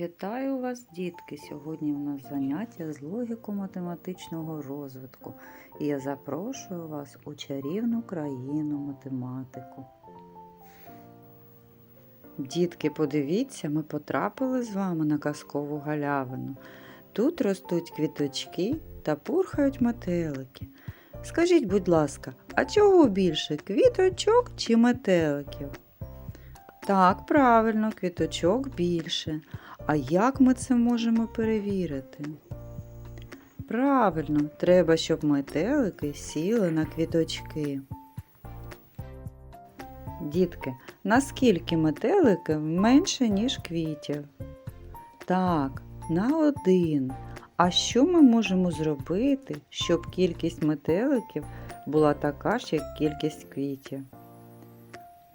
Вітаю вас, дітки! Сьогодні у нас заняття з логіко-математичного розвитку. І я запрошую вас у чарівну країну математику. Дітки, подивіться, ми потрапили з вами на казкову галявину. Тут ростуть квіточки та пурхають метелики. Скажіть, будь ласка, а чого більше квіточок чи метеликів? Так, правильно, квіточок більше. А як ми це можемо перевірити? Правильно, треба, щоб метелики сіли на квіточки. Дітки, наскільки метеликів менше, ніж квітів? Так, на один. А що ми можемо зробити, щоб кількість метеликів була така ж, як кількість квітів?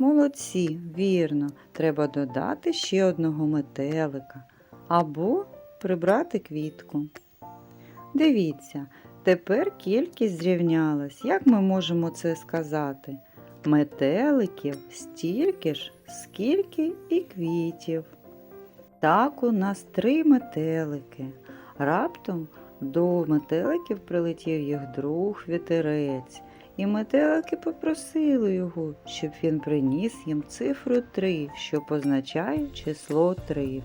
Молодці, вірно, треба додати ще одного метелика або прибрати квітку. Дивіться, тепер кількість зрівнялась. Як ми можемо це сказати? Метеликів стільки ж, скільки і квітів. Так, у нас три метелики. Раптом до метеликів прилетів їх друг вітерець. І метелики попросили його, щоб він приніс їм цифру 3, що позначає число 3.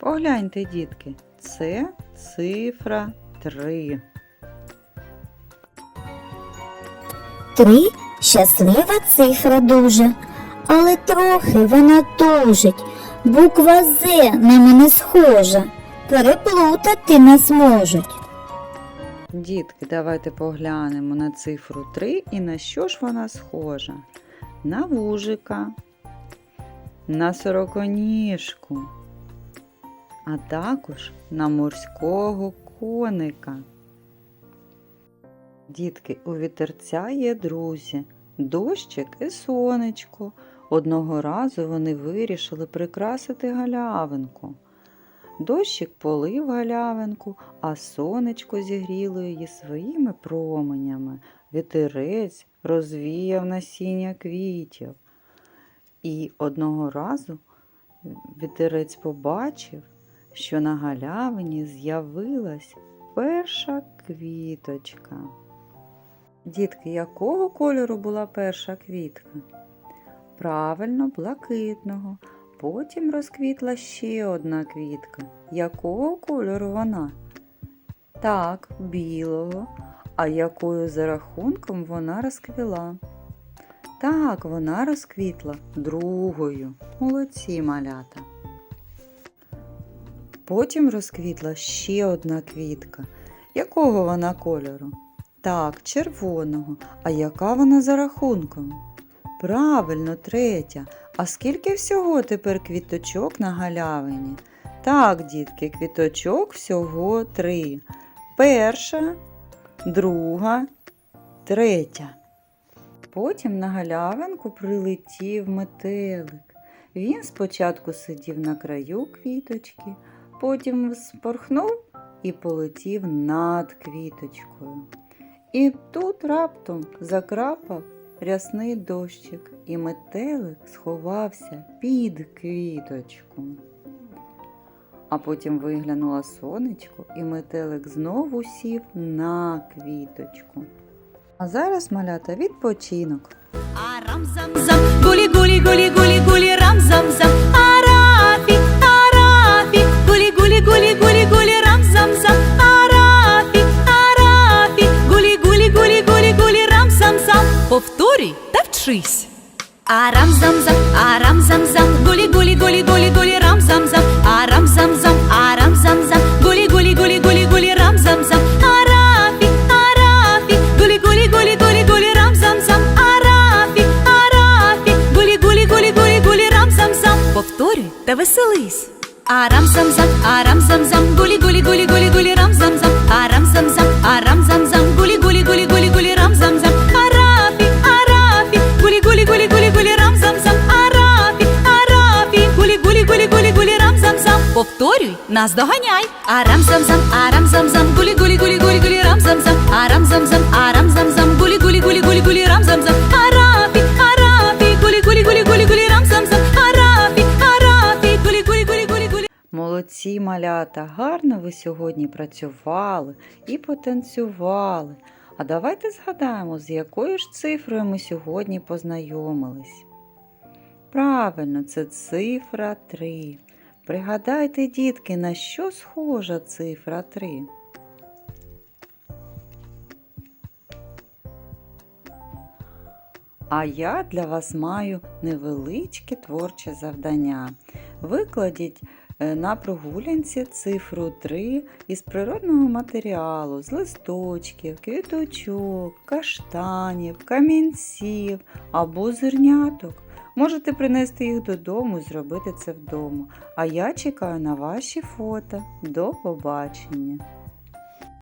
Погляньте, дітки, це цифра 3. Три щаслива цифра дуже, але трохи вона тужить. Буква З на мене схожа, переплутати нас можуть. Дітки, давайте поглянемо на цифру 3 і на що ж вона схожа? На вужика, на сороконіжку, а також на морського коника. Дітки, у вітерця є друзі, дощик і сонечко. Одного разу вони вирішили прикрасити галявинку. Дощик полив галявинку, а сонечко зігріло її своїми променями. Вітерець розвіяв насіння квітів. І одного разу вітерець побачив, що на галявині з'явилась перша квіточка. Дітки, якого кольору була перша квітка? Правильно, блакитного. Потім розквітла ще одна квітка. Якого кольору вона? Так, білого. А якою за рахунком вона розквіла? Так, вона розквітла другою. Молодці малята. Потім розквітла ще одна квітка. Якого вона кольору? Так, червоного. А яка вона за рахунком? Правильно, третя. А скільки всього тепер квіточок на галявині? Так, дітки, квіточок всього три. Перша, друга, третя. Потім на галявинку прилетів метелик. Він спочатку сидів на краю квіточки, потім спорхнув і полетів над квіточкою. І тут раптом закрапав рясний дощик, і метелик сховався під квіточку. А потім виглянула сонечко, і метелик знову сів на квіточку. А зараз малята відпочинок. Арам зам зам, гулі та вчись. Арам зам зам, арам зам зам, гулі гулі гулі гулі гулі рам зам зам, арам зам зам, арам зам зам, гулі гулі гулі гулі гулі рам зам зам, арафі, арафі, гулі гулі гулі гулі гулі рам зам зам, арафі, арафі, гулі гулі гулі гулі гулі рам зам зам. Повторюй та веселись. Арам зам зам, арам зам зам, гулі гулі гулі гулі гулі Повторюй, нас доганяй. Арам зам зам, арам зам зам, гулі гулі гулі гулі гулі рам зам зам, арам зам зам, арам зам зам, гулі гулі гулі гулі гулі рам зам зам, арафі, арафі, гулі гулі гулі гулі гулі рам зам зам, арафі, арафі, гулі гулі гулі гулі гулі Молодці малята, гарно ви сьогодні працювали і потанцювали. А давайте згадаємо, з якою ж цифрою ми сьогодні познайомились. Правильно, це цифра 3. Пригадайте, дітки, на що схожа цифра 3? А я для вас маю невеличке творче завдання. Викладіть е, на прогулянці цифру 3 із природного матеріалу, з листочків, квіточок, каштанів, камінців або зерняток. Можете принести їх додому і зробити це вдома. А я чекаю на ваші фото. До побачення!